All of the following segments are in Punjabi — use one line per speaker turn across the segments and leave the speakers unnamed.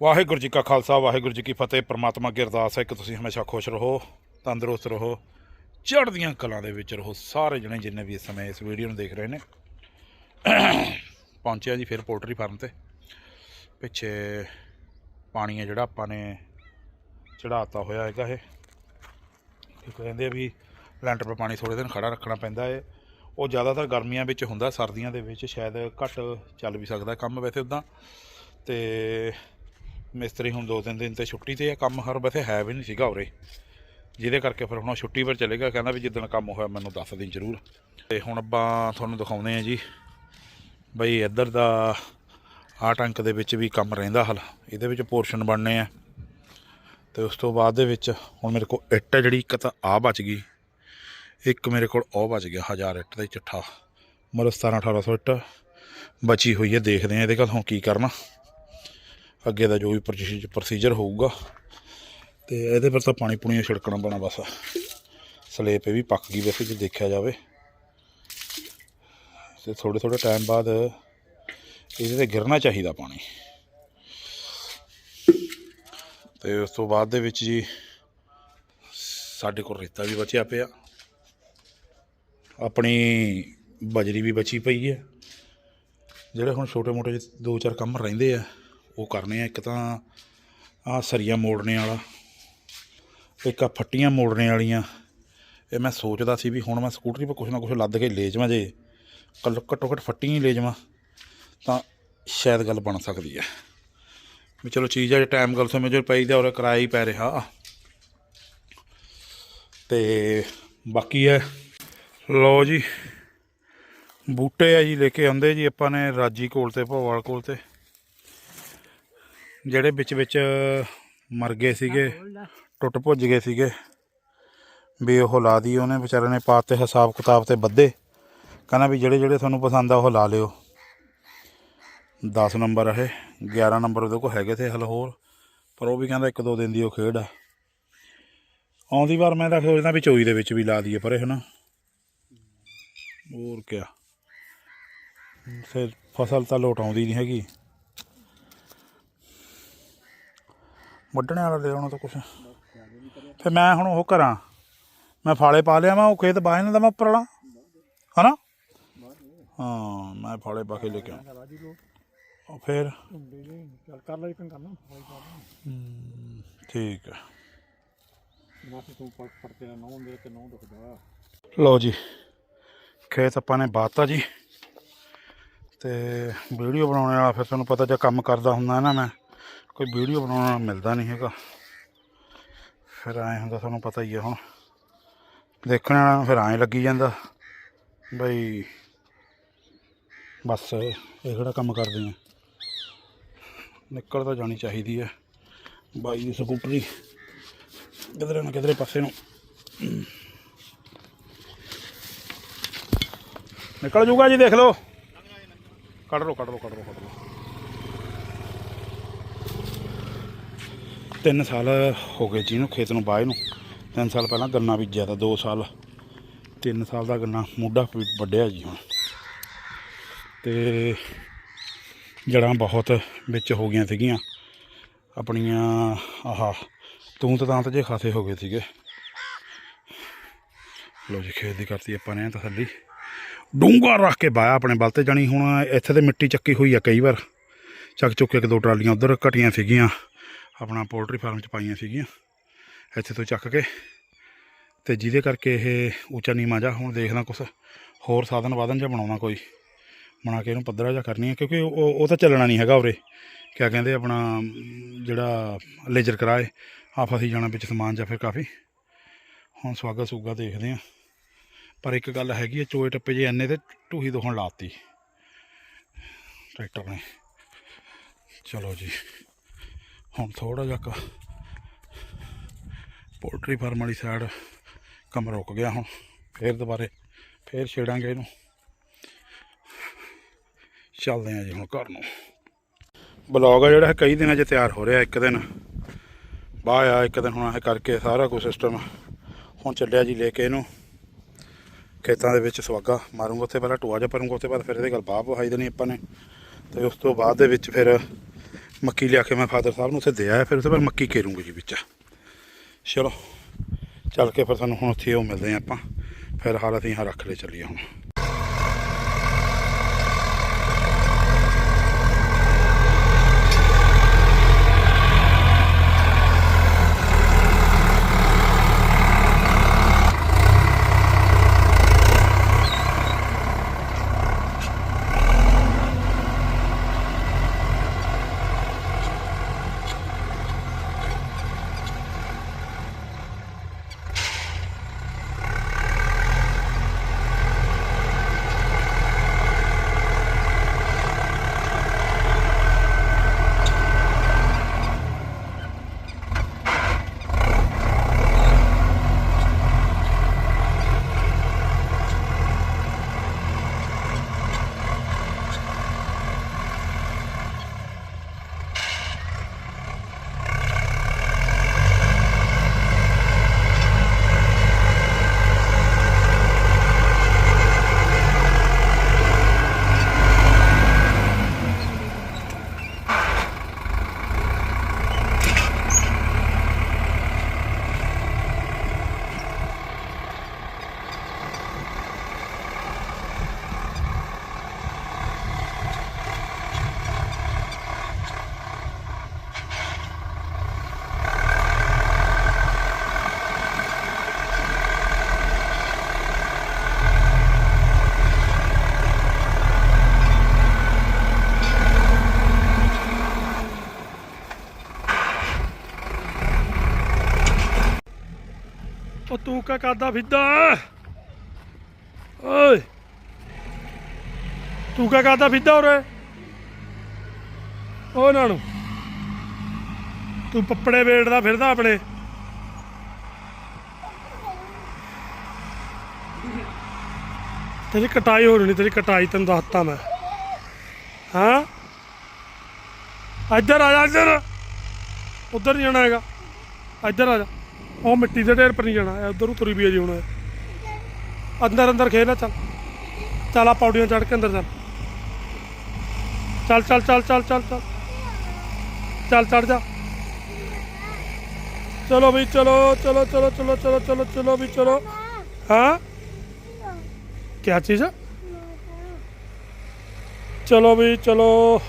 ਵਾਹਿਗੁਰੂ ਜੀ ਕਾ ਖਾਲਸਾ, ਵਾਹਿਗੁਰੂ ਜੀ ਕੀ ਫਤਿਹ। ਪ੍ਰਮਾਤਮਾ ਅੱਗੇ ਅਰਦਾਸ ਹੈ ਕਿ ਤੁਸੀਂ ਹਮੇਸ਼ਾ ਖੁਸ਼ ਰਹੋ, ਤੰਦਰੁਸਤ ਰਹੋ, ਚੜ੍ਹਦੀਆਂ ਕਲਾਂ ਦੇ ਵਿੱਚ ਰਹੋ। ਸਾਰੇ ਜਣੇ ਜਿੰਨੇ ਵੀ ਇਸ ਸਮੇਂ ਇਸ ਵੀਡੀਓ ਨੂੰ ਦੇਖ ਰਹੇ ਨੇ ਪਹੁੰਚਿਆ ਜੀ ਫਿਰ ਪੋਲਟਰੀ ਫਾਰਮ ਤੇ। ਪਿੱਛੇ ਪਾਣੀ ਹੈ ਜਿਹੜਾ ਆਪਾਂ ਨੇ ਚੜਾਤਾ ਹੋਇਆ ਹੈਗਾ ਇਹ। ਕਹਿੰਦੇ ਆ ਵੀ ਲੈਂਟਰ 'ਤੇ ਪਾਣੀ ਥੋੜੇ ਦਿਨ ਖੜਾ ਰੱਖਣਾ ਪੈਂਦਾ ਹੈ ਉਹ ਜ਼ਿਆਦਾਤਰ ਗਰਮੀਆਂ ਵਿੱਚ ਹੁੰਦਾ, ਸਰਦੀਆਂ ਦੇ ਵਿੱਚ ਸ਼ਾਇਦ ਘੱਟ ਚੱਲ ਵੀ ਸਕਦਾ ਕੰਮ ਵੈਸੇ ਉਦਾਂ। ਤੇ ਮਿਸਤਰੀ ਹੁਣ ਦੋ ਤਿੰਨ ਦਿਨ ਤੇ ਛੁੱਟੀ ਤੇ ਆ, ਕੰਮ ਹਰ ਵੈਸੇ ਹੈ ਵੀ ਨਹੀਂ ਸੀਗਾ ਉਰੇ। ਜਿਹਦੇ ਕਰਕੇ ਫਿਰ ਹੁਣ ਉਹ ਛੁੱਟੀ ਪਰ ਚਲੇਗਾ ਕਹਿੰਦਾ ਵੀ ਜਿੱਦਣ ਕੰਮ ਹੋਇਆ ਮੈਨੂੰ ਦੱਸ ਦੇਈ ਜ਼ਰੂਰ। ਤੇ ਹੁਣ ਆਪਾਂ ਤੁਹਾਨੂੰ ਦਿਖਾਉਂਦੇ ਆ ਜੀ, ਬਈ ਇੱਧਰ ਦਾ ਆ ਟੰਕ ਦੇ ਵਿੱਚ ਵੀ ਕੰਮ ਰਹਿੰਦਾ ਹਲ। ਇਹਦੇ ਵਿੱਚ ਪੋਰਸ਼ਨ ਬਣਨੇ ਆ। ਤੇ ਉਸ ਤੋਂ ਬਾਅਦ ਦੇ ਵਿੱਚ ਹੁਣ ਮੇਰੇ ਕੋਲ ਇੱਟ ਹੈ ਜਿਹੜੀ, ਇੱਕ ਤਾਂ ਆ ਬਚ ਗਈ। ਇੱਕ ਮੇਰੇ ਕੋਲ ਉਹ ਬਚ ਗਿਆ 1000 ਇੱਟ ਦਾ ਹੀ ਚੱਠਾ। ਮਤਲਬ 17 1800 ਇੱਟ ਬਚੀ ਹੋਈ ਹੈ, ਦੇਖਦੇ ਆ ਇਹਦੇ ਕੱਲ ਹੁਣ ਕੀ ਕਰਨਾ। ਅੱਗੇ ਦਾ ਜੋ ਵੀ ਪ੍ਰੋਸੀਜਰ ਹੋਊਗਾ। ਤੇ ਇਹਦੇ ਪਰ ਤਾਂ ਪਾਣੀ ਪੁਣੀ ਛਿੜਕਣਾ ਪੈਣਾ ਬਸ। ਸਲੇਪ ਇਹ ਵੀ ਪੱਕ ਗਈ ਵੈਸੇ ਜੇ ਦੇਖਿਆ ਜਾਵੇ। ਤੇ ਥੋੜੇ ਥੋੜੇ ਟਾਈਮ ਬਾਅਦ ਇਹਦੇ ਤੇ ਗਿਰਨਾ ਚਾਹੀਦਾ ਪਾਣੀ। ਤੇ ਉਸ ਤੋਂ ਬਾਅਦ ਦੇ ਵਿੱਚ ਜੀ ਸਾਡੇ ਕੋਲ ਰੇਤਾ ਵੀ ਬਚਿਆ ਪਿਆ। ਆਪਣੀ ਬਜਰੀ ਵੀ ਬਚੀ ਪਈ ਹੈ। ਜਿਹੜੇ ਹੁਣ ਛੋਟੇ ਮੋਟੇ ਦੋ ਚਾਰ ਕੰਮ ਰਹਿੰਦੇ ਆ। ਉਹ ਕਰਨੇ ਆ, ਇੱਕ ਤਾਂ ਆ ਸਰੀਆ ਮੋੜਨੇ ਵਾਲਾ, ਇੱਕ ਆ ਫੱਟੀਆਂ ਮੋੜਨੇ ਵਾਲੀਆਂ। ਇਹ ਮੈਂ ਸੋਚਦਾ ਸੀ ਵੀ ਹੁਣ ਮੈਂ ਸਕੂਟਰੀ 'ਤੇ ਕੁਛ ਨਾ ਕੁਛ ਲੱਦ ਕੇ ਲੈ ਜਾਵਾਂ ਜੇ ਕੱਲ ਘੱਟੋ ਘੱਟ ਫੱਟੀਆਂ ਹੀ ਲੈ ਜਾਵਾਂ, ਤਾਂ ਸ਼ਾਇਦ ਗੱਲ ਬਣ ਸਕਦੀ ਹੈ ਵੀ ਚਲੋ ਚੀਜ਼ ਆ, ਜੇ ਟਾਈਮ ਗੱਲ ਸਮੇਂ ਜੋ ਪਈ ਦਾ ਔਰ ਕਿਰਾਇਆ ਹੀ ਪੈ ਰਿਹਾ। ਤੇ ਬਾਕੀ ਹੈ ਲਓ ਜੀ, ਬੂਟੇ ਆ ਜੀ ਲੈ ਕੇ ਆਉਂਦੇ ਜੀ ਆਪਾਂ ਨੇ ਰਾਜੀ ਕੋਲ ਤੇ, ਭੋਵਾਲ ਕੋਲ ਤੇ। ਜਿਹੜੇ ਵਿੱਚ ਵਿੱਚ ਮਰ ਗਏ ਸੀਗੇ, ਟੁੱਟ ਭੁੱਜ ਗਏ ਸੀਗੇ, ਵੀ ਉਹ ਲਾ ਦੀ ਉਹਨੇ, ਵਿਚਾਰੇ ਨੇ ਪਾਤੇ ਹਿਸਾਬ ਕਿਤਾਬ ਤੇ ਬੱਦੇ ਕਹਿੰਦਾ ਵੀ ਜਿਹੜੇ ਜਿਹੜੇ ਤੁਹਾਨੂੰ ਪਸੰਦ ਆ ਉਹ ਲਾ ਲਿਓ। 10 ਨੰਬਰ ਇਹ 11 ਨੰਬਰ ਉਹਦੇ ਕੋਲ ਹੈਗੇ ਤੇ ਹਲ ਹੋਰ ਪਰ ਉਹ ਵੀ ਕਹਿੰਦਾ ਇੱਕ ਦੋ ਦਿਨ ਦੀ ਉਹ ਖੇਡ ਆ। ਆਉਂਦੀ ਵਾਰ ਮੈਂ ਤਾਂ ਸੋਚਦਾ ਵੀ ਚੋਈ ਦੇ ਵਿੱਚ ਵੀ ਲਾ ਦਈਏ, ਪਰੇ ਹਨਾ, ਹੋਰ ਕਿਆ। ਫਿਰ ਫਸਲ ਤਾਂ ਲੋਟ ਆਉਂਦੀ ਨਹੀਂ ਹੈਗੀ। ਵੱਢਣੇ ਵਾਲਾ ਦੇ ਆਉਣਾ ਤਾਂ ਕੁਛ। ਫਿਰ ਮੈਂ ਹੁਣ ਉਹ ਕਰਾਂ। ਮੈਂ ਫਾਲੇ ਪਾ ਲਿਆ, ਮੈਂ ਉਹ ਖੇਤ ਬਾਹ ਨਾ ਮੈਂ ਉੱਪਰ ਵਾਲਾ। ਹਨਾ? ਹਾਂ, ਮੈਂ ਫਾਲੇ ਪਾ ਕੇ ਲੈ ਕੇ ਆਉਂ ਉਹ ਫਿਰ?
ਕਰ ਲੈ ਇੱਕ ਕਰਨਾ
ਠੀਕ ਹੈ
ਮਾਫੀ ਤੂੰ ਪੜ ਪੜ ਕੇ ਨਾ ਹੁੰਦੇ ਤੇ ਨਾ ਦੁਖਦਾ
ਲਓ ਜੀ, ਖੇਤ ਆਪਾਂ ਨੇ ਬਾਤਾ ਜੀ। ਤੇ ਵੀਡੀਓ ਬਣਾਉਣ ਵਾਲਾ ਫਿਰ ਤੁਹਾਨੂੰ ਪਤਾ ਜੇ ਕੰਮ ਕਰਦਾ ਹੁੰਦਾ ਨਾ ਮੈਂ। ਕੋਈ ਵੀਡੀਓ ਬਣਾਉਣਾ ਮਿਲਦਾ ਨਹੀਂ ਹੈਗਾ। ਫਿਰ ਐਂ ਹੁੰਦਾ ਤੁਹਾਨੂੰ ਪਤਾ ਹੀ ਹੈ ਹੁਣ। ਦੇਖਣ ਵਾਲਾ ਨੂੰ ਫਿਰ ਐਂ ਲੱਗੀ ਜਾਂਦਾ, ਬਈ ਬਸ ਇਹ ਕਿਹੜਾ ਕੰਮ ਕਰਦੇ ਆ ਨਿਕਲ ਤਾਂ ਜਾਣੀ ਚਾਹੀਦੀ ਹੈ ਬਾਈ ਦੀ ਸਕੂਟਰੀ, ਕਿਧਰੇ ਨਾ ਕਿਧਰੇ ਪਾਸੇ ਨੂੰ। ਨਿਕਲ ਜੂਗਾ ਜੀ, ਦੇਖ ਲਓ। ਕੱਢ ਲਓ ਕੱਢ ਲਓ ਕੱਢ ਲਓ ਕੱਢ ਲਓ। ਤਿੰਨ ਸਾਲ ਹੋ ਗਏ ਜੀ ਨੂੰ ਖੇਤ ਨੂੰ ਬਾਏ ਨੂੰ। ਤਿੰਨ ਸਾਲ ਪਹਿਲਾਂ ਗੰਨਾ ਬੀਜਿਆ ਤਾਂ 2 ਸਾਲ। ਤਿੰਨ ਸਾਲ ਦਾ ਗੰਨਾ ਮੋਢਾ ਵੀ ਵੱਢਿਆ ਜੀ ਹੁਣ। ਤੇ ਜੜਾਂ ਬਹੁਤ ਵਿੱਚ ਹੋ ਗਈਆਂ ਸੀਗੀਆਂ। ਆਪਣੀਆਂ ਆਹ ਤੂੰ ਤਾਂ ਤਾਂ ਜੇ ਖਾਸੇ ਹੋ ਗਏ ਸੀਗੇ। ਲੋ ਜੀ, ਖੇਤ ਦੀ ਕਰਤੀ ਆਪਾਂ ਨੇ ਤਸੱਲੀ। ਡੂੰਗਾ ਰੱਖ ਕੇ ਬਾਇਆ ਆਪਣੇ ਬਲ ਤੇ, ਜਾਣੀ ਹੁਣ ਇੱਥੇ ਤੇ ਮਿੱਟੀ ਚੱਕੀ ਹੋਈ ਆ ਕਈ ਵਾਰ। ਚੱਕ ਚੁੱਕ ਕੇ ਇੱਕ ਦੋ ਟਰਾਲੀਆਂ ਉਧਰ ਘਟੀਆਂ ਸੀਗੀਆਂ। ਆਪਣਾ ਪੋਲਟਰੀ ਫਾਰਮ ਚ ਪਾਈਆਂ ਸੀਗੀਆਂ। ਇੱਥੇ ਤੋਂ ਚੱਕ ਕੇ ਤੇ ਜਿਹਦੇ ਕਰਕੇ ਇਹ ਉੱਚਾ ਨੀਵਾਂ ਜਾ ਹੁਣ ਦੇਖਦਾ ਕੁਛ ਹੋਰ ਸਾਧਨ ਵਾਧਨ ਜਾਂ ਬਣਾਉਣਾ ਕੋਈ। ਬਣਾ ਕੇ ਇਹਨੂੰ ਪੱਧਰਾ ਜਿਹਾ ਕਰਨੀ ਹੈ ਕਿਉਂਕਿ ਉਹ ਉਹ ਤਾਂ ਚੱਲਣਾ ਨਹੀਂ ਹੈਗਾ ਉਰੇ। ਕਿਆ ਕਹਿੰਦੇ ਆਪਣਾ, ਜਿਹੜਾ ਲੇਜ਼ਰ ਕਰਾਏ ਆ ਫਸੀ ਜਾਣਾ ਵਿੱਚ ਸਮਾਨ ਜਾਂ ਫਿਰ ਕਾਫੀ। ਹੁਣ ਸਵਾਗਾ ਸੂਗਾ ਦੇਖਦੇ ਆ। ਪਰ ਇੱਕ ਗੱਲ ਹੈਗੀ ਹੈ ਚੋਏ ਟੱਪੇ ਜੇ ਐਨੇ ਤੇ ਢੂਹੀ ਦੁਖਣ ਲਾਤੀ। ਟਰੈਕਟਰ ਨੇ। ਚਲੋ ਜੀ। ਹੁਣ ਥੋੜਾ ਜਿਹਾ ਪੋਲਟਰੀ ਫਾਰਮ ਵਾਲੀ ਸਾਈਡ ਕੰਮ ਰੁਕ ਗਿਆ ਹੁਣ, ਫੇਰ ਦੁਬਾਰੇ ਫੇਰ ਛੇੜਾਂਗੇ ਇਹਨੂੰ। ਚੱਲਦੇ ਆ ਜੀ ਹੁਣ ਘਰ ਨੂੰ। ਬਲੌਗ ਆ ਜਿਹੜਾ ਕਈ ਦਿਨਾਂ 'ਚ ਤਿਆਰ ਹੋ ਰਿਹਾ, ਇੱਕ ਦਿਨ ਬਾਹ ਆ ਇੱਕ ਦਿਨ ਹੁਣ ਇਹ ਕਰਕੇ ਸਾਰਾ ਕੁਝ ਸਿਸਟਮ ਹੁਣ ਚੱਲਿਆ ਜੀ ਲੈ ਕੇ ਇਹਨੂੰ। ਖੇਤਾਂ ਦੇ ਵਿੱਚ ਸਵਾਗਾ ਮਾਰੂੰਗਾ, ਉੱਥੇ ਪਹਿਲਾਂ ਟੋਆ ਜਿਹਾ ਭਰੂੰਗਾ, ਉੱਥੇ ਬਾਅਦ ਫਿਰ ਇਹਦੇ ਗੱਲ ਬਾਹ ਪਹਾਈ ਦੇਣੀ ਆਪਾਂ ਨੇ। ਤੇ ਉਸ ਤੋਂ ਬਾਅਦ ਦੇ ਵਿੱਚ ਫਿਰ ਮੱਕੀ ਲਿਆ ਕੇ ਮੈਂ ਫਾਦਰ ਸਾਹਿਬ ਨੂੰ ਉੱਥੇ ਦੇ ਆਇਆ, ਫਿਰ ਉੱਥੇ ਪਰ ਮੱਕੀ ਕੇਰੂੰਗੀ ਜੀ ਵਿੱਚ। ਚਲੋ, ਚੱਲ ਕੇ ਫਿਰ ਸਾਨੂੰ ਹੁਣ ਉੱਥੇ ਉਹ ਮਿਲਦੇ ਆ ਆਪਾਂ। ਫਿਰ ਹਾਲ ਅਸੀਂ ਹਾਂ ਰੱਖ ਲੈ ਚੱਲੀਏ ਹੁਣ।
ਉਹ ਤੂੰ ਕਾ ਕਰਦਾ ਫਿਰਦਾ। ਓਏ। ਤੂੰ ਕਾ ਕਰਦਾ ਫਿਰਦਾ ਉਰੇ? ਉਹ ਨਾ ਨੂੰ ਤੂੰ ਪੱਪੜੇ ਵੇੜਦਾ ਫਿਰਦਾ ਆਪਣੇ। ਤੇਰੀ ਕਟਾਈ ਹੋ ਰਹੀ ਤੇਰੀ ਕਟਾਈ ਤੈਨੂੰ ਦੱਸਤਾ ਮੈਂ। ਹਾਂ? ਇੱਧਰ ਆ ਜਾ, ਇੱਧਰ। ਉੱਧਰ ਨਹੀਂ ਜਾਣਾ ਹੈਗਾ। ਇੱਧਰ ਆ ਜਾ। ਉਹ ਮਿੱਟੀ ਦੇ ਢੇਰ ਪਰ ਨਹੀਂ ਜਾਣਾ ਉਧਰ ਨੂੰ ਵੀ ਜੀ ਹੁਣ। ਅੰਦਰ ਅੰਦਰ ਖੇਲ ਚੱਲ। ਚੱਲ ਆ ਪੌੜੀਆਂ ਚੜ ਕੇ ਅੰਦਰ ਚੱਲ। ਚੱਲ ਚੱਲ ਚੱਲ ਚੱਲ ਚੱਲ ਚੱਲ। ਚੱਲ ਚੜ ਜਾ। ਚਲੋ ਵੀ, ਚਲੋ ਚਲੋ ਚਲੋ ਚਲੋ ਚਲੋ ਚਲੋ ਚਲੋ ਵੀ, ਚਲੋ। ਹਾਂ? ਕੀ ਚੀਜ਼ ਚਲੋ ਵੀ, ਚਲੋ।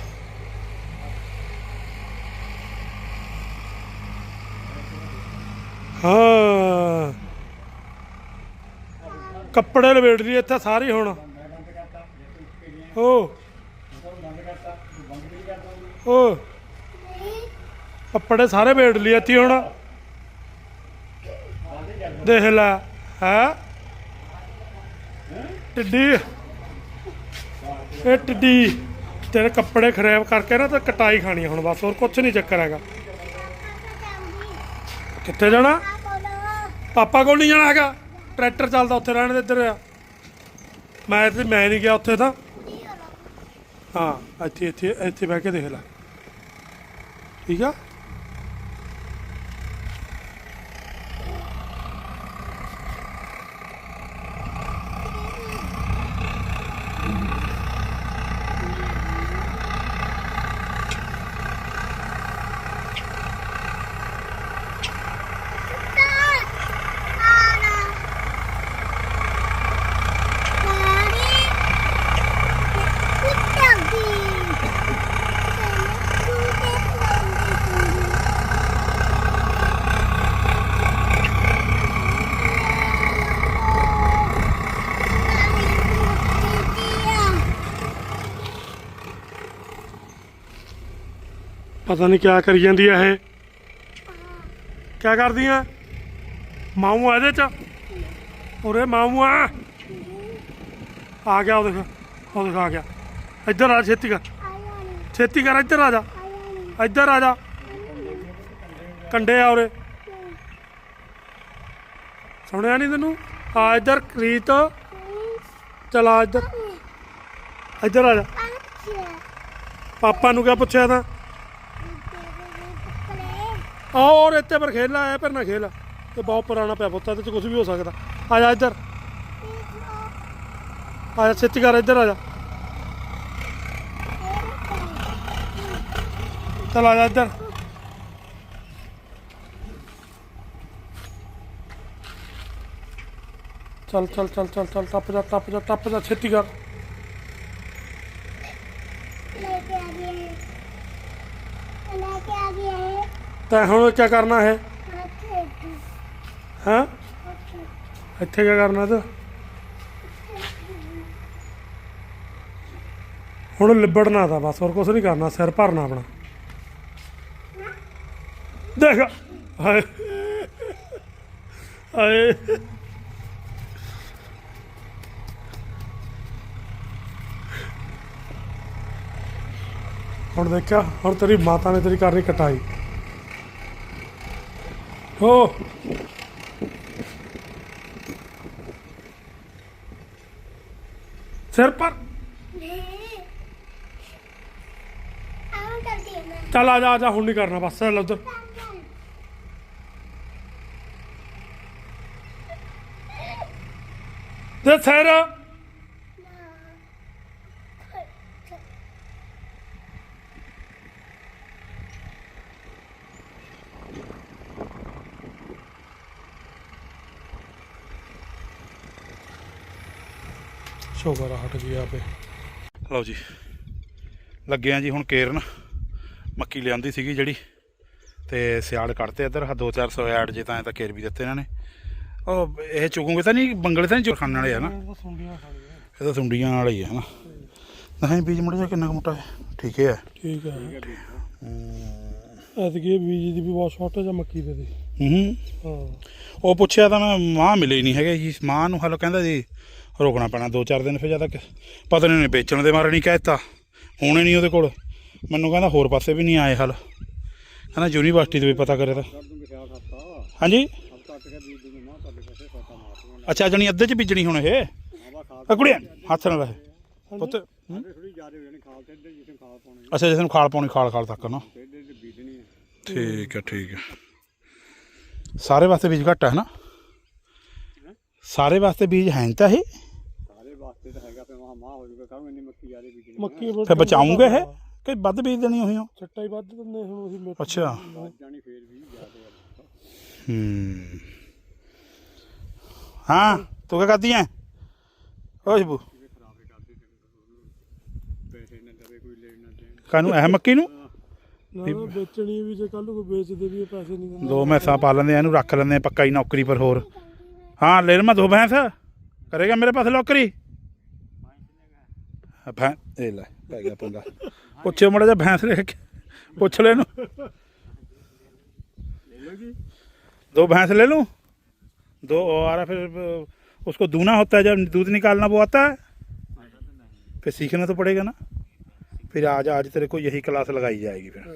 ਕੱਪੜੇ ਲਵੇੜ ਲਈ ਇੱਥੇ ਸਾਰੀ ਹੁਣ। ਓ। ਓ। ਕੱਪੜੇ ਸਾਰੇ ਵੇੜ ਲਈ ਇੱਥੇ ਹੁਣ। ਦੇਖ ਲੈ ਹੈ। ਟਿੱਡੀ। ਇਹ ਟਿੱਡੀ ਤੇਰੇ ਕੱਪੜੇ ਖਰਾਬ ਕਰਕੇ ਨਾ ਤੇ ਕਟਾਈ ਖਾਣੀ ਹੁਣ ਬਸ ਹੋਰ ਕੁਝ ਨਹੀਂ ਚੱਕਰ ਹੈਗਾ। ਕਿੱਥੇ ਜਾਣਾ? ਪਾਪਾ ਕੋਲ। ਨਹੀਂ ਜਾਣਾ ਹੈਗਾ? ਟਰੈਕਟਰ ਚੱਲਦਾ ਉੱਥੇ ਰਹਿਣ ਦੇ ਇੱਧਰ ਆ। ਮੈਂ ਤੇ ਮੈਂ ਨਹੀਂ ਗਿਆ ਉੱਥੇ ਤਾਂ। ਹਾਂ, ਇੱਥੇ ਇੱਥੇ ਇੱਥੇ ਬਹਿ ਕੇ ਦੇਖ ਲੈ। ਠੀਕ ਆ? ਪਤਾ ਨਹੀਂ ਕਿਆ ਕਰੀ ਜਾਂਦੀ ਆ ਇਹ। ਕਿਆ ਕਰਦੀ ਆ? ਮਾਊ ਆ ਇਹਦੇ ਚ? ਉਰੇ ਮਾਊ ਆ। ਆ ਗਿਆ, ਉਹ ਦੇਖ ਉਹ ਦੇਖ, ਆ ਗਿਆ। ਇੱਧਰ ਆ, ਛੇਤੀ ਕਰ। ਛੇਤੀ ਕਰ, ਇੱਧਰ ਆ ਜਾ। ਇੱਧਰ ਆ ਜਾ। ਕੰਡੇ ਆ ਉਰੇ। ਸੁਣਿਆ ਨਹੀਂ ਤੈਨੂੰ? ਆ ਇੱਧਰ, ਰੀਤ। ਚਲਾ ਇੱਧਰ। ਇੱਧਰ ਆ ਜਾ। ਪਾਪਾ ਨੂੰ ਕਿਆ ਪੁੱਛਿਆ ਤਾਂ? ਔਰ ਇੱਥੇ ਪਰ ਖੇਲਣਾ ਆਇਆ ਪਰ ਨਾ ਖੇਲ ਇਹ ਬਹੁਤ ਪੁਰਾਣਾ ਪਿਆ ਪੁੱਤ, ਇਹਦੇ ਚ ਕੁਝ ਵੀ ਹੋ ਸਕਦਾ। ਆ ਜਾ ਇੱਧਰ। ਆ ਜਾ ਛੇਤੀ ਕਰ, ਇੱਧਰ ਆ ਜਾ। ਚਲ ਆ ਜਾ ਇੱਧਰ। ਚਲ, ਚੱਲ ਚੱਲ ਚੱਲ ਚੱਲ, ਟੱਪ ਜਾ ਟੱਪ ਜਾ ਟੱਪ ਜਾ ਛੇਤੀ ਕਰ ਤਾਂ ਹੁਣ ਕੀ ਕਰਨਾ ਹੈ ਹਾਂ? ਇੱਥੇ ਕੀ ਕਰਨਾ ਤੂੰ? ਹੁਣ ਲਿਬੜਨਾ ਤਾਂ ਬਸ, ਹੋਰ ਕੁਝ ਨਹੀਂ ਕਰਨਾ, ਸਿਰ ਭਰਨਾ ਆਪਣਾ। ਦੇਖ, ਹਾਏ। ਹਾਏ। ਹੁਣ ਦੇਖਿਆ, ਹੁਣ ਤੇਰੀ ਮਾਤਾ ਨੇ ਤੇਰੀ ਕਰਨੀ ਕਟਾਈ। ਹੋ ਸਿਰ ਪਰ। ਚੱਲ ਆ ਜਾ ਆ ਜਾ, ਹੁਣ ਨਹੀਂ ਕਰਨਾ ਬਸ, ਚੱਲ ਉਧਰ। ਤੇ ਸਿਰ। ਸ਼ੋਗਰ ਹਟ ਗਿਆ ਆਪੇ।
ਲਓ ਜੀ ਲੱਗੇ ਆ ਜੀ ਹੁਣ ਕੇਰਨ। ਮੱਕੀ ਲਿਆਂਦੀ ਸੀਗੀ ਜਿਹੜੀ ਤੇ ਸਿਆੜ ਕੱਢਤੇ ਇੱਧਰ ਆਹ ਦੋ ਚਾਰ ਸੌ ਐਡ ਜੇ ਤਾਂ ਐ ਤਾਂ ਕੇਰ ਵੀ ਦਿੱਤੇ ਇਹਨਾਂ ਨੇ। ਉਹ ਇਹ ਚੁਗੂਗੇ ਤਾਂ ਨਹੀਂ ਬੰਗਲੇ ਤਾਂ ਨਹੀਂ ਖਾਣ ਵਾਲੇ ਆ ਨਾ? ਇਹ ਤਾਂ ਸੁੰਡੀਆਂ ਵਾਲਾ ਹੀ ਹੈ ਨਾ ਨਹੀਂ ਬੀਜ ਮੁੜ ਜਾ ਕਿੰਨਾ ਕੁ ਮੋਟਾ ਹੈ? ਠੀਕ ਹੈ।
ਠੀਕ ਹੈ। ਐਤਕੀ ਬੀਜ ਦੀ ਵੀ ਬਹੁਤ ਸ਼ਾਰਟੇਜ ਆ ਮੱਕੀ ਦੇ ਦੀ?
ਹੂੰ।
ਹਾਂ।
ਉਹ ਪੁੱਛਿਆ ਤਾਂ ਮੈਂ ਮਾਂ ਮਿਲੇ ਨਹੀਂ ਹੈਗੇ ਜੀ। ਮਾਂ ਨੂੰ ਹਲੋ ਕਹਿੰਦਾ ਜੀ ਰੋਕਣਾ ਪੈਣਾ ਦੋ ਚਾਰ ਦਿਨ ਫਿਰ ਜਦ ਤੱਕ। ਪਤਾ ਨਹੀਂ ਉਹਨੇ ਵੇਚਣ ਦੇ ਮਾਰੇ ਨਹੀਂ ਕਹਿਤਾ। ਹੋਣੇ ਨਹੀਂ ਉਹਦੇ ਕੋਲ। ਮੈਨੂੰ ਕਹਿੰਦਾ ਹੋਰ ਪਾਸੇ ਵੀ ਨਹੀਂ ਆਏ ਹਲ। ਕਹਿੰਦਾ ਯੂਨੀਵਰਸਿਟੀ ਦੇ ਵੀ ਪਤਾ ਕਰੇ ਤਾਂ। ਹਾਂਜੀ? ਅੱਛਾ ਜਣੀ ਅੱਧੇ ਚ ਬੀਜਣੀ ਹੁਣ ਇਹ। ਆ ਕੁੜੀਆਂ ਹੱਥ ਨਾਲ ਰਹੇ ਪੁੱਤ
ਤੇ
ਅੱਛਾ ਜਿਸ ਨੂੰ ਖਾਲ ਪਾਉਣੀ ਖਾਲ ਖਾਲ ਤੱਕ ਨਾ
ਤੇ
ਠੀਕ ਹੈ ਠੀਕ ਹੈ ਸਾਰੇ ਵਾਸਤੇ ਬੀਜ ਘੱਟ ਹੈ? ਨਾ ਸਾਰੇ ਵਾਸਤੇ ਬੀਜ ਹੈ ਤਾਂ ਇਹ।
ਵਾਸਤੇ ਤਾਂ ਹੈਗਾ ਫਿਰ ਮਹਾ ਮਾਹ ਹੋ ਜਾਊਗਾ ਕਾਹਨੂੰ ਇੰਨੀ ਮੱਕੀ ਜ਼ਿਆਦਾ ਬੀਜਣੀ
ਮੱਕੀ
ਫਿਰ ਬਚਾਉਂਗੇ ਇਹ? ਕਿ ਵੱਧ ਬੀਜ ਦੇਣੀ ਉਹੀ? ਹੋ
ਚਿੱਟਾ ਹੀ ਵੱਧ ਦਿੰਦੇ ਹੁਣ ਅਸੀਂ ਮਿਰਚ
ਅੱਛਾ।
ਵੱਧ ਜਾਣੀ ਫੇਰ ਵੀ ਜ਼ਿਆਦਾ
ਹੂੰ। ਹਾਂ ਤੂੰ ਕੀ ਕਰਦੀ ਐ? ਓ ਸ਼ਬੂ।
ਖਰਾਬੇ ਕਰਦੇ ਪੈਸੇ ਨਾ ਦਵੇ ਕੋਈ ਲੈਣ ਨਾ ਦੇਣ।
ਕਾਨੂੰ ਇਹ ਮੱਕੀ ਨੂੰ?
ਨਾ ਨਾ ਵੇਚਣੀ ਵੀ ਜੇ ਕੱਲ ਨੂੰ ਕੋਈ ਵੇਚਦੇ ਵੀ ਇਹ ਪੈਸੇ ਨਹੀਂ ਦਿੰਦੇ।
ਦੋ ਮੈਸਾਂ ਪਾ ਲੈਂਦੇ ਆ, ਇਹਨੂੰ ਰੱਖ ਲੈਂਦੇ ਆ ਪੱਕਾ ਹੀ ਨੌਕਰੀ ਪਰ ਹੋਰ। ਹਾਂ ਲੈ ਲਵਾਂ ਦੋ ਭੈਂਸ। ਕਰੇਗਾ ਮੇਰੇ ਪਾਸ ਨੌਕਰੀ? ਭੈਂ ਇਹ ਲੈ ਪੈ ਗਿਆ ਪੰਗਾ ਪੁੱਛੇ ਮੜਾ ਜਾ ਭੈਂਸ ਲੈ ਕੇ ਪੁੱਛ ਲੈ ਇਹਨੂੰ दो भैंस ले लूं दो और फिर अ, उसको दूना होता है जब दूध निकालना वो आता है फिर सीखना तो पड़ेगा ना फिर आज आज तेरे को यही क्लास लगाई जाएगी फिर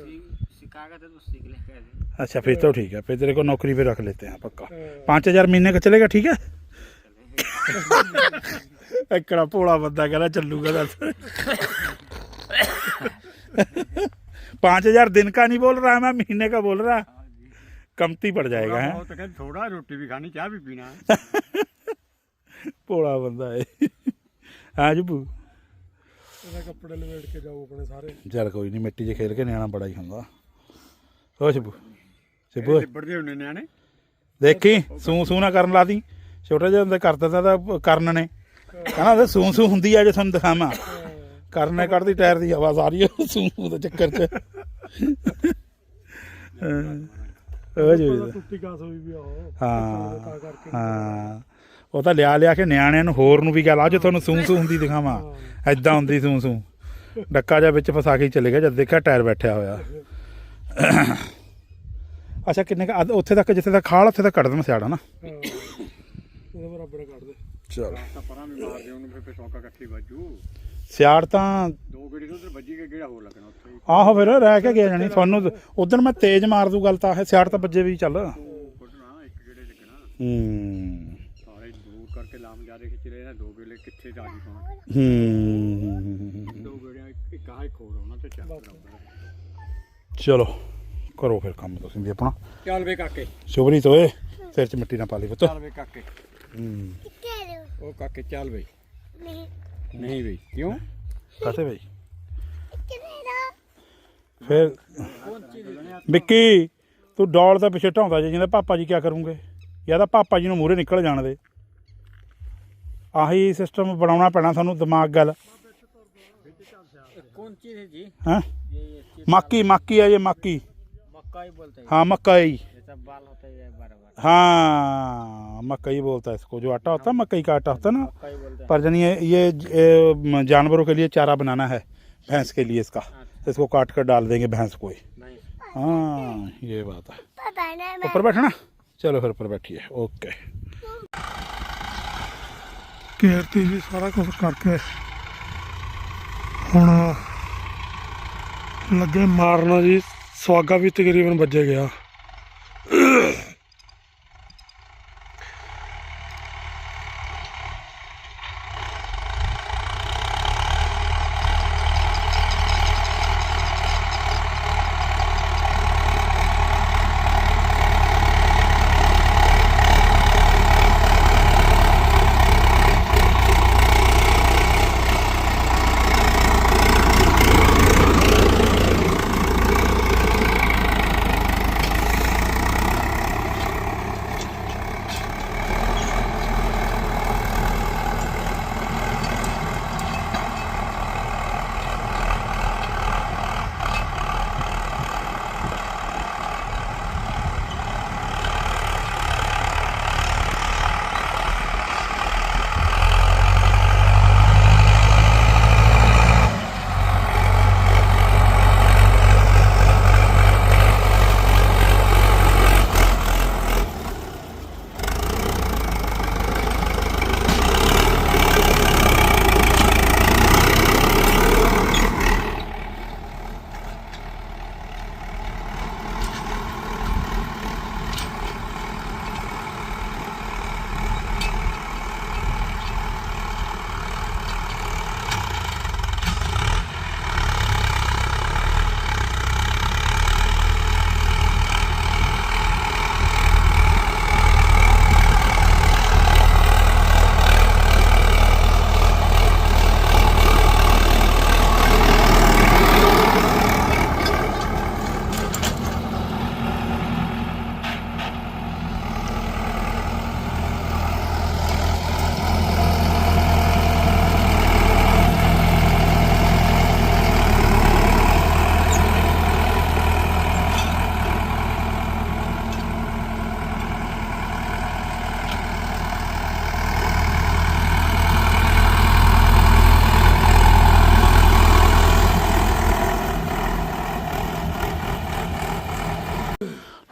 सिखाएगा तो तू सीख ले कैसे
अच्छा फिर तो ठीक है फिर तेरे को नौकरी पे रख लेते हैं पक्का पाँच हजार महीने का चलेगा ठीक है एकड़ा भोला बंदा कह रहा चलूगा दस पाँच हजार दिन का नहीं बोल रहा मैं महीने का बोल रहा कमती पड़ जाएगा है
ਬਹੁਤ ਕਹਿੰਦੇ ਥੋੜਾ ਰੋਟੀ ਵੀ ਖਾਣੀ ਚਾਹ ਵੀ ਪੀਣਾ ਹੈ
ਭੋਲਾ ਬੰਦਾ ਏ ਹਾਂ ਜੱਬੂ
ਇਹਦਾ ਕੱਪੜੇ ਲਵੇੜ ਕੇ ਜਾਓ ਆਪਣੇ ਸਾਰੇ
ਚੱਲ ਕੋਈ ਨਹੀਂ ਮਿੱਟੀ 'ਚ ਖੇਲ ਕੇ ਨਿਆਣਾ ਬੜਾ ਹੀ ਹੁੰਦਾ ਹੋ ਸ਼ਿਬੂ ਸ਼ਿਬੂ
ਲਿਬੜਦੇ ਹੁੰਦੇ ਨਿਆਣੇ
ਦੇਖੀ ਸੂ ਸੂ ਨਾ ਕਰਨ ਲਾਦੀ ਛੋਟਾ ਜਿਹਾ ਹੁੰਦਾ ਕਰ ਦਿੰਦਾ ਤਾਂ ਕਰਨ ਨੇ ਕਹਿੰਦਾ ਉਹਦੇ ਸੂ ਸੂ ਹੁੰਦੀ ਆ ਜੇ ਤੁਹਾਨੂੰ ਦਿਖਾਵਾਂ। ਕਰਨ ਕੱਢਦੀ ਟਾਇਰ ਦੀ ਹਵਾ ਸਾਰੀ ਸੂ ਸੂ ਦੇ ਚੱਕਰ 'ਚ। ਹੋ। ਜੀ।
ਉਹਦਾ ਟੁੱਟੀ ਕਾਸ ਹੋਈ ਵੀ ਆ ਉਹ।
ਹਾਂ ਹਾਂ। ਉਹ ਤਾਂ ਲਿਆ ਲਿਆ ਕੇ ਨਿਆਣਿਆਂ ਨੂੰ ਹੋਰ ਨੂੰ ਵੀ ਗੱਲ ਆ ਜੇ ਤੁਹਾਨੂੰ ਸੂ ਸੂ ਹੁੰਦੀ ਦਿਖਾਵਾਂ। ਐਦਾਂ ਹੁੰਦੀ ਸੂ ਸੂ। ਡੱਕਾ ਜਿਹਾ ਵਿੱਚ ਫਸਾ ਕੇ ਹੀ ਚਲੇ ਗਿਆ ਜਦ ਦੇਖਿਆ ਟਾਇਰ ਬੈਠਿਆ ਹੋਇਆ। ਅੱਛਾ ਕਿੰਨੇ ਉੱਥੇ ਤੱਕ ਜਿੱਥੇ ਤੱਕ ਖਾਲ ਉੱਥੇ ਤੱਕ ਕੱਢ ਦੇਣਾ ਸਿਆੜਾ ਨਾ
ਹਾਂ। ਇਹਦੇ ਬਰਾਬਰ ਕੱਢ ਦੇ
ਸਿਆੜ ਤਾਂ
ਦੋ ਗੇੜੀ ਉਧਰ ਵੱਜੀ ਕੇ ਕਿਹੜਾ ਹੋਰ ਲੱਗਣਾ ਉੱਥੇ।
ਆਹੋ ਫਿਰ ਰਹਿ ਕੇ ਗਿਆ ਜਾਣੀ ਤੁਹਾਨੂੰ ਉਦੋਂ ਮੈਂ ਤੇਜ਼ ਮਾਰ ਦੂ ਗੱਲ ਤਾਂ ਹੈ ਸਿਆੜ ਤਾਂ ਵੱਜੇ ਵੀ ਚੱਲ।
ਚਲੋ
ਕਰੋ ਫਿਰ ਕੰਮ ਤੁਸੀਂ ਵੀ ਆਪਣਾ।
ਚੱਲ ਵੇ ਕਾਕੇ।
ਸ਼ੁਭਰੀ ਤੋਏ ਸਿਰ 'ਚ ਮਿੱਟੀ ਨਾ ਪਾ ਲਈ ਪੁੱਤ।
ਚੱਲ ਵੇ ਕਾਕੇ।
ਹੂੰ।
ਉਹ ਕਾਕੇ ਚੱਲ ਬਈ।
ਨਹੀਂ।
ਨਹੀਂ ਬਈ ਕਿਉਂ?
ਕਾਤੇ ਬਈ? ਫਿਰ ਵਿੱਕੀ ਤੂੰ ਡੌਲ ਦਾ ਪਿੱਛੇ ਢਾਉਂਦਾ ਜੇ ਜਿੰਦਾ ਪਾਪਾ ਜੀ ਕੀ ਕਰੂੰਗੇ? ਜਾਂ ਤਾਂ ਪਾਪਾ ਜੀ ਨੂੰ ਮੂਰੇ ਨਿਕਲ ਜਾਣ ਦੇ। ਆਹੀ ਸਿਸਟਮ ਬਣਾਉਣਾ ਪੈਣਾ ਸਾਨੂੰ ਦਿਮਾਗ ਗੱਲ।
ਕੌਣ ਚੀਜ਼
ਹੈ?
ਜੀ ਹਾਂ
ਮੱਕੀ ਮੱਕੀ ਆ ਜੇ ਮੱਕੀ।
ਮੱਕਾ ਹੀ ਬੋਲਤੇ ਹਾਂ
ਮੱਕਾ ਹੀ।
जैसा बाल होता है ये बड़ा बड़ा
हाँ मकई बोलता है इसको जो आटा होता है मकई का आटा होता है ना
मक्का ही बोलते हैं
पर जन ये ये ये जानवरों के लिए चारा बनाना है भैंस के लिए इसका इसको काट कर डाल देंगे भैंस को ही
नहीं
हाँ ये बात है
ਪਾਪਾ ਨੇ ਮੈਂ
ऊपर बैठना चलो फिर ऊपर बैठिए ओके
ਕੇਰਤੀ ਜੀ ਸਾਰਾ ਕੁਝ ਕਰਕੇ ਹੁਣ ਲੱਗੇ ਮਾਰਨਾ ਜੀ ਸਵਾਗਾ ਵੀ ਤਕਰੀਬਨ ਵੱਜੇ ਗਿਆ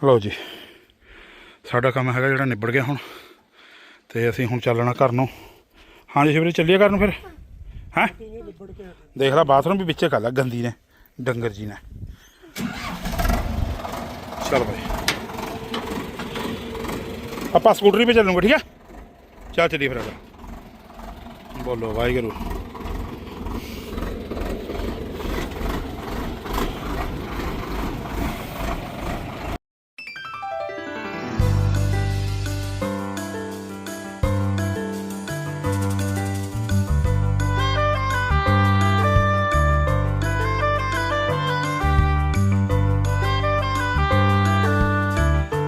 ਲਓ ਜੀ। ਸਾਡਾ ਕੰਮ ਹੈਗਾ ਜਿਹੜਾ ਨਿਬੜ ਗਿਆ ਹੁਣ। ਤੇ ਅਸੀਂ ਹੁਣ ਚੱਲਣਾ ਘਰ ਨੂੰ। ਹਾਂਜੀ ਸ਼ਿਵਰੀ, ਚੱਲੀਏ ਘਰ ਨੂੰ ਫਿਰ? ਹੈਂ? ਦੇਖ ਲੈ, ਬਾਥਰੂਮ ਵੀ ਵਿੱਚੇ ਕਰ ਲਿਆ ਗੰਦੀ ਨੇ, ਡੰਗਰ ਜੀ ਨੇ। ਚੱਲ ਭਾਈ ਆਪਾਂ ਸਕੂਟਰੀ 'ਤੇ ਚੱਲੂਗੇ, ਠੀਕ ਹੈ ਚੱਲ ਚੱਲੀਏ ਫਿਰ ਬੋਲੋ, ਵਾਹਿਗੁਰੂ।